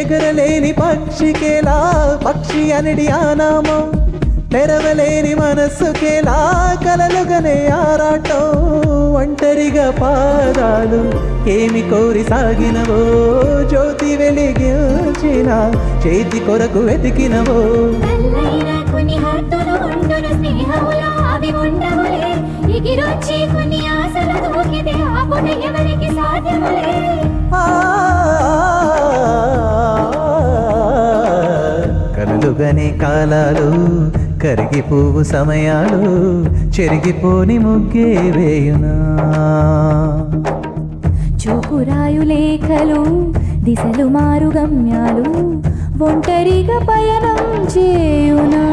ఎగరలేని పక్షికేలా పక్షి అనడి ఆనామం తెరవలేని మనస్సుకేలా కలలుగనే ఆరాటం. ఒంటరిగా పాదాలు ఏమి కోరి సాగినవో జ్యోతి వెలిగించిన చేతి కొరకు వెతికినవో. కొన్ని ఆశలు దూకితే ఆపుట ఎవరికి సాధ్యములే? కలలుగనే కాలాలు కరిగిపోవు సమయాలు చెరిగిపోని ముగ్గే వేయునా. చూపురాయు లేఖలు దిశలు మారు గమ్యాలు ఒంటరిగా పయనం చేయునా.